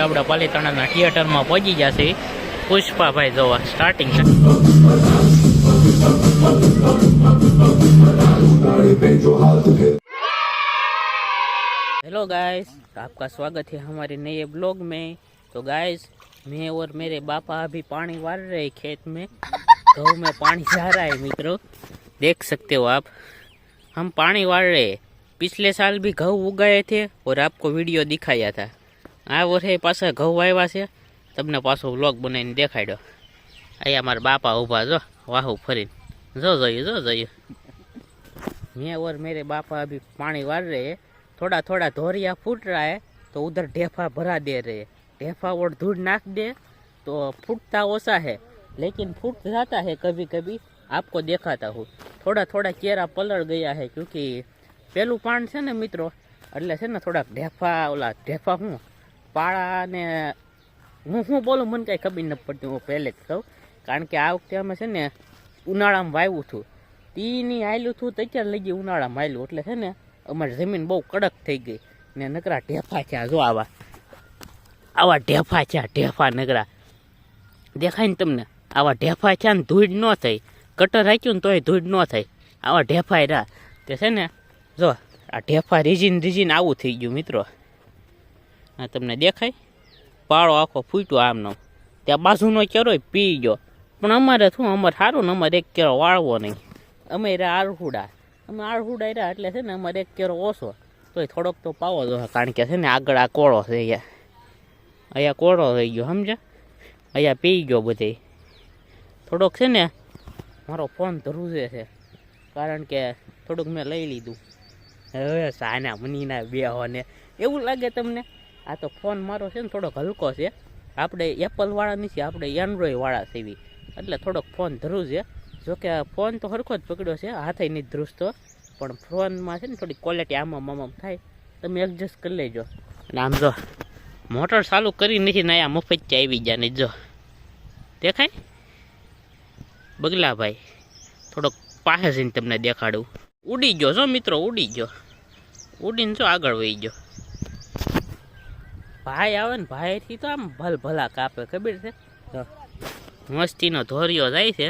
आप पालीता थिएटर में पहुँची પહોંચી पुष्पा भाई जो स्टार्टिंग हेलो गाइस आपका स्वागत है हमारे नए ब्लॉग में तो गाइस मैं और मेरे बापा अभी पानी वार रहे खेत में गहू में पानी जा रहा है मित्रों देख सकते हो आप हम पानी वार रहे पिछले साल भी घऊ उगाए थे और आपको वीडियो दिखाया था આ વર્ષે પાછા ઘઉં વાવ્યા છે. તમને પાછો વ્લોગ બનાવીને દેખાડ્યો. અહીંયા મારા બાપા ઊભા જો, વાહુ ફરીને. જો જઈએ જો જઈએ. મેં વર મેરે બાપા અભી પાણી વાર રહે થોડા થોડા ધોરિયા ફૂટ રહા હે, તો ઉધર ઢેફા ભરા દે રહે ઢેફા ઓર ધૂળ નાખ દે, તો ફૂટતા ઓછા હે. લેકિન ફૂટ જાતા હે કભી કભી, આપકો દેખાતા હું. થોડા થોડા ચહેરા પલળ ગયા હે, ક્યુંકિ પેલું પાણી છે ને મિત્રો, એટલે છે ને થોડાક ઢેફા ઓલા ઢેફા હું પાળા ને હું શું બોલું મને કાંઈ ખબર નથી પડતી, હું પહેલે જ કહું. કારણ કે આ વખતે અમે છે ને ઉનાળામાં વાવ્યું હતું. તીની આયલું હતું તો અત્યારે લઈ ગઈ ઉનાળામાં આવેલું એટલે છે ને અમારી જમીન બહુ કડક થઈ ગઈ. ને નકરા ઢેફા છે જો આવા. આવા ઢેફા છે ઢેફા નકરા. દેખાય ને તમને? આવા ઢેફા છે ને ધૂળ ન થઈ. કટર રાખ્યું ને તોય ધૂળ ન થઈ. આવા ઢેફાય રહ્યા. તે છે ને, જો, આ ઢેફા રીજીન રીજીન આવું થઈ ગયું, મિત્રો. આ તમને દેખાય? પાળો આખો ફૂટ્યો આમનો. ત્યાં બાજુનો કેરોય પી ગયો. પણ અમારે શું, અમારે સારું ને અમારે એક કેરો વાળવો નહીં. અમે રહ્યા આરહુડા. અમે આરહુડા રહ્યા એટલે છે ને અમારે એક કેરો ઓછો. તોય થોડોક તો પાવો જોઈએ કારણ કે છે ને આગળ આ કોળો છે અહીંયા. અહીંયા કોળો થઈ ગયો, સમજ્યા? અહીંયા પી ગયો બધે થોડોક છે ને મારો ફોન ધ્રુજે છે, કારણ કે થોડુંક મેં લઈ લીધું. હવે સાના મનીના બે ને એવું લાગે તમને? આ તો ફોન મારો છે ને થોડોક હલકો છે. આપણે એપલવાળા નથી આપણે એન્ડ્રોઈડવાળા સીવી એટલે થોડોક ફોન ધ્રુજે જોકે આ ફોન તો સરખો જ પકડ્યો છે, હાથે નહીં ધ્રુજતો. પણ ફોનમાં છે ને થોડી ક્વોલિટી આમાં આમ થાય. તમે એડજસ્ટ કરી લેજો. અને આમ જો મોટર ચાલુ કરી નથી ને અહીંયા મફત આવી ગયા ને જો. દેખાય? બગલાભાઈ, થોડોક પાસે જઈને તમને દેખાડું. ઉડી ગયો છો મિત્રો, ઉડી ગયો. ઉડીને જો આગળ વહી ગયો. ભાઈ આવે ને ભાઈથી તો આમ ભલ ભલા કાપે, ખબર છે? તો મસ્તીનો ધોરિયો જાય છે.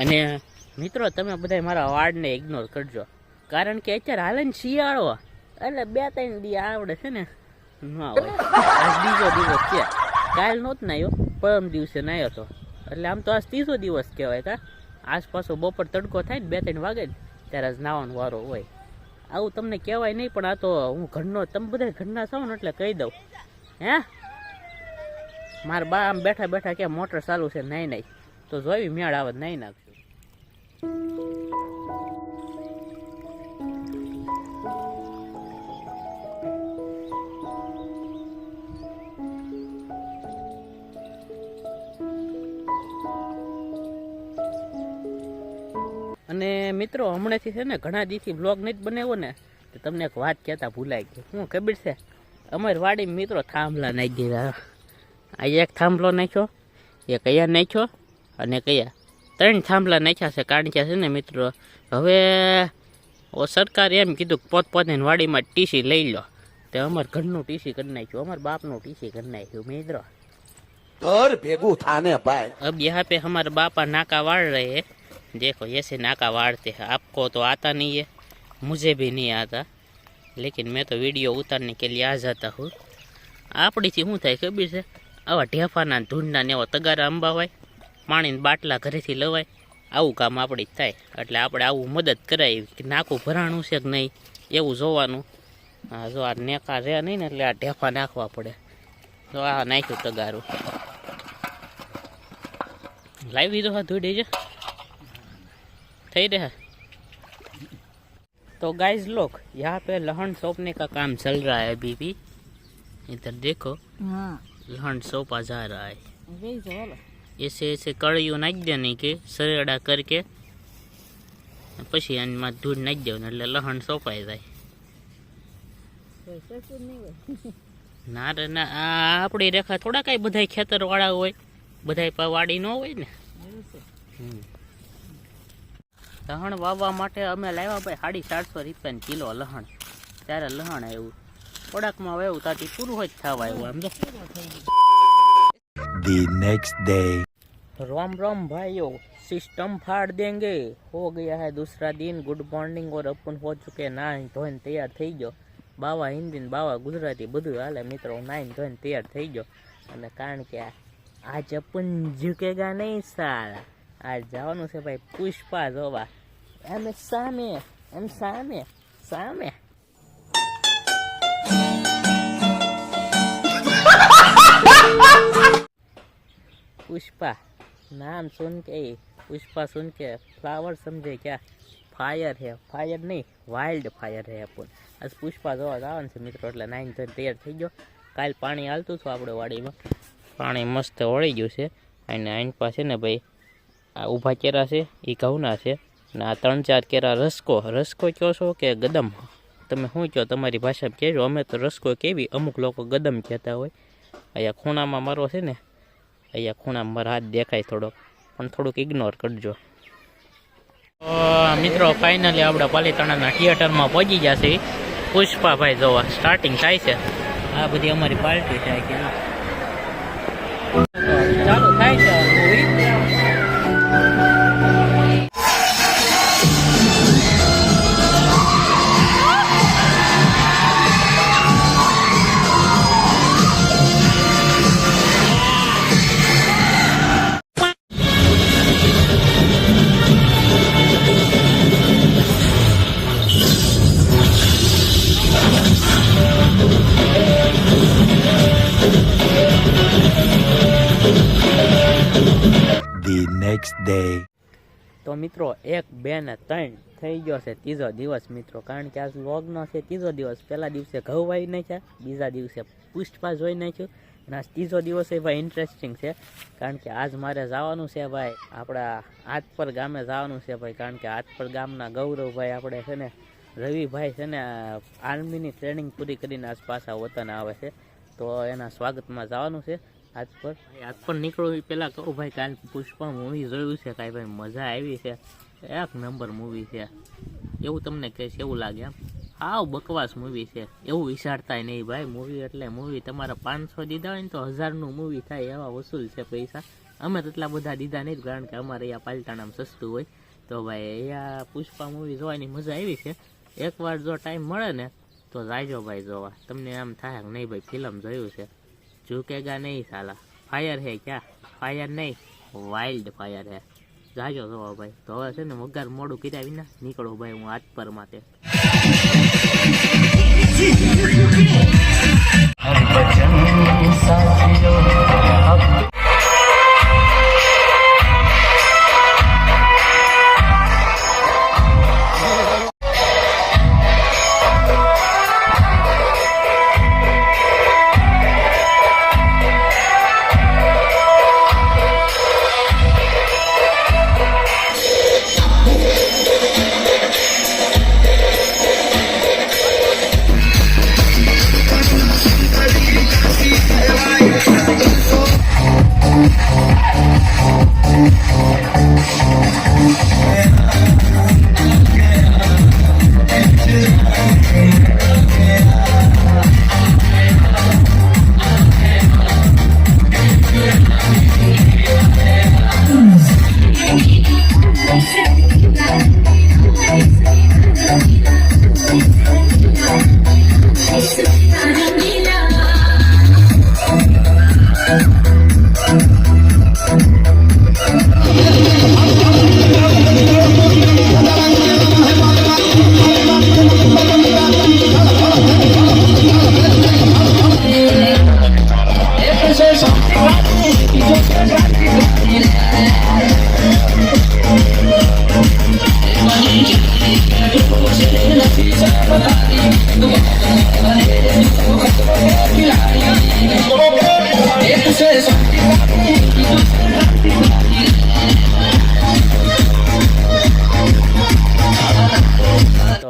અને મિત્રો, તમે બધા મારા વાળને ઇગ્નોર કરજો. કારણ કે અત્યારે હાલે ને શિયાળો. એટલે બે ત્રણ દી આવડે છે ને, ના હોય. આજ બીજો દિવસ છે. કાલ નહોત નાયો, પરમ દિવસે નાયો હતો એટલે આમ તો આજ ત્રીજો દિવસ કહેવાય કા. આસપાસો બપોર તડકો થાય ને બે ત્રણ વાગે ત્યારે જ નાવાનો વારો હોય. આવું તમને કહેવાય નહીં, પણ આ તો હું ઘરનો, તમે બધા ઘરના છો ને, એટલે કહી દઉં. હે? મારા બા આમ બેઠા બેઠા કે મોટર ચાલુ છે નહીં નહીં તો જોઈ મેળ આવે નહીં નાખશું અને મિત્રો, હમણાંથી છે ને ઘણા દીથી બ્લોગ નથી બનાવ્યો ને, તો તમને એક વાત કહેતા ભૂલાઈ ગઈ શું ખબર છે? અમારી વાડી મિત્રો થાંભલા નાખી દીધા આ એક થાંભલો નાખ્યો એ કયા નાખ્યો અને કયા ત્રણ થાંભલા નાખ્યા છે કારણ કે છે ને મિત્રો હવે સરકારે એમ કીધું કે પોતપોતાની વાડીમાં ટીસી લઈ લો તે અમારે ઘરનું ટીસી કરી નાખ્યું અમારા બાપનું ટીસી કરી નાખ્યું મિત્રો ઘર ભેગું થાને ભાઈ અબ યહાં પે હમારે બાપા નાકા વાળ રહે દેખો એસે નાકા વાળતે આપકો તો આતા નહીં હે મુજે ભી નહીં આતા લેકિન મેં તો વીડિયો ઉતારને કે આ જતા હું. આપણીથી શું થાય ખબર છે? આવા ઢેફાના ધૂંઢના ને એવા તગારા અંબાવાય પાણીને બાટલા ઘરેથી લવાય, આવું કામ આપણી જ થાય. એટલે આપણે આવું મદદ કરાય કે નાખું ભરાણું છે કે નહીં, એવું જોવાનું. જો આ નેકા રહે નહીં ને એટલે આ ઢેફા નાખવા પડે. તો આ નાખ્યું તગારું. લાવી દીધો હા ધોઈ દેજે. થઈ રહ્યા? तो गाइस लोग यहाँ पे लहन सौंपने का काम चल रहा है अभी भी इधर देखो हाँ लहन सौंपा जा रहा है वही सवाल ऐसे ऐसे કળીઓ નાખી દેવાની કે સરડા કરકે પછી આમાં ધૂળ નાખી દેવાનું એટલે લહણ સોંપાઈ જાય पैसे कुछ नहीं हुए ના રે ના આ આપણી રેખા થોડા કાંઈ બધા ખેતરવાળા હોય બધા વાડી ન હોય ને હમ. લહણ વાવવા માટે અમે લાવ્યા ભાઈ સાડી ચારસો રૂપિયા કિલો લહણ. ત્યારે લહણ આવ્યું. થોડાકમાં આવ્યું ત્યાંથી પૂરું જ થવા આવ્યું એમ The next day. રોમ રોમ ભાઈઓ સિસ્ટમ ફાડ દેંગે. હો ગયા હે દુસરા દિન ગુડ મોર્નિંગ ઓર અપન હો ચુકે નાઈ ધોઈને તૈયાર થઈ ગયો. બાવા હિન્દી બાવા ગુજરાતી બધું હાલે મિત્રો નાઈન ધોઈને તૈયાર થઈ ગયો. અને કારણ કે આજ અપન ઝુકેગા નહીં સારા આજ જવાનું છે ભાઈ પુષ્પા જોવા એમ સામે એમ સામે સામે पुष्पा नाम सुन के ही पुष्पा सुन के फ्लावर समझे क्या ફાયર છે ફાયર નહીં વાઇલ્ડ ફાયર છે પણ આજ પુષ્પા જોવા જવાનું છે મિત્રો એટલે નાઈન ધોઈને તૈયાર થઈ ગયો કાલ પાણી હાલતું હતું આપણે વાડીમાં પાણી મસ્ત વળી ગયું છે અને આઈન પાસે ને ભાઈ આ ઊભા કેરા છે, એ ઘઉંના છે. અને આ ત્રણ ચાર કેરા રસકો. રસકો કહો છો કે ગદમ? તમે શું કહો, તમારી ભાષામાં કહેજો. અમે તો રસકો કેવી? અમુક લોકો ગદમ કહેતા હોય. અહીંયા ખૂણામાં મારો છે ને, અહીંયા ખૂણામાં મારો હાથ દેખાય થોડોક. પણ થોડુંક ઇગ્નોર કરજો. મિત્રો ફાઇનલી આપણા પાલીતાણાના થિયેટરમાં પહોંચી જશે પુષ્પાભાઈ જોવા. સ્ટાર્ટિંગ થાય છે. આ બધી અમારી પાર્ટી થાય કે Next day. તો મિત્રો, એક, બે ને ત્રણ થઈ ગયો છે ત્રીજો દિવસ મિત્રો, કારણ કે આજ લોગનો છે ત્રીજો દિવસ. પહેલા દિવસે ઘઉં વાવી નાખ્યા, બીજા દિવસે પુષ્પા જોઈ નાખ્યું. અને આજ ત્રીજો દિવસ એ ભાઈ ઇન્ટરેસ્ટિંગ છે, કારણ કે આજ મારે જવાનું છે ભાઈ, આપણા આતપર ગામે જવાનું છે ભાઈ, કારણ કે આતપર ગામના ગૌરવભાઈ આપણે છે ને રવિભાઈ છે ને, આર્મીની ટ્રેનિંગ પૂરી કરીને આજ પાછા વતન આવે છે. તો એના સ્વાગતમાં જવાનું છે. આજ પર. આજ પર નીકળવું પેલા કહું, ભાઈ, કાલ પુષ્પા મૂવી જોયું છે કાંઈ? ભાઈ, મજા આવી છે. એક નંબર મૂવી છે. એવું તમને કહીશ એવું લાગે એમ. હાવ બકવાસ મૂવી છે. એવું વિચારતા નહીં ભાઈ. મૂવી એટલે મૂવી તમારા પાંચસો દીધા હોય ને તો હજારનું મૂવી થાય એવા વસૂલ છે પૈસા. અમે તો એટલા બધા દીધા નહીં કારણ કે અમારે અહીંયા પાલટાણામાં સસ્તું હોય. તો ભાઈ, અહીંયા પુષ્પા મૂવી જોવાની મજા આવી છે. એકવાર જો ટાઈમ મળે ને, તો જાયજો ભાઈ જોવા. તમને એમ થાય નહીં ભાઈ ફિલ્મ જોયું છે. झुकेगा नहीं साला फायर है क्या फायर નહીં વાઇલ્ડ ફાયર હે જાજો તો ભાઈ તો હવે છે ને વગર મોડું કર્યા વિના નીકળો ભાઈ હું આજ પર માટે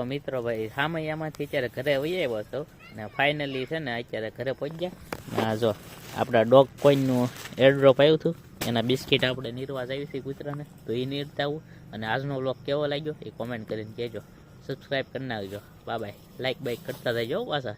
મિત્રો ભાઈ, સામૈયામાંથી અત્યારે ઘરે વહી આવ્યો હતો ને ફાઇનલી છે ને અત્યારે ઘરે પહોંચ્યા. આ જો, આપણા ડોગ કોઈનનું એરડ્રોપ આવ્યું હતું. એના બિસ્કિટ આપણે નિર્વાજ આવી હતી કૂતરાને, તો એ નીરતા આવું. અને આજનો બ્લોગ કેવો લાગ્યો એ કોમેન્ટ કરીને કહેજો. સબસ્ક્રાઈબ કરી નાખજો. બાય બાય લાઈક બાઈક કરતા જજો પાછા.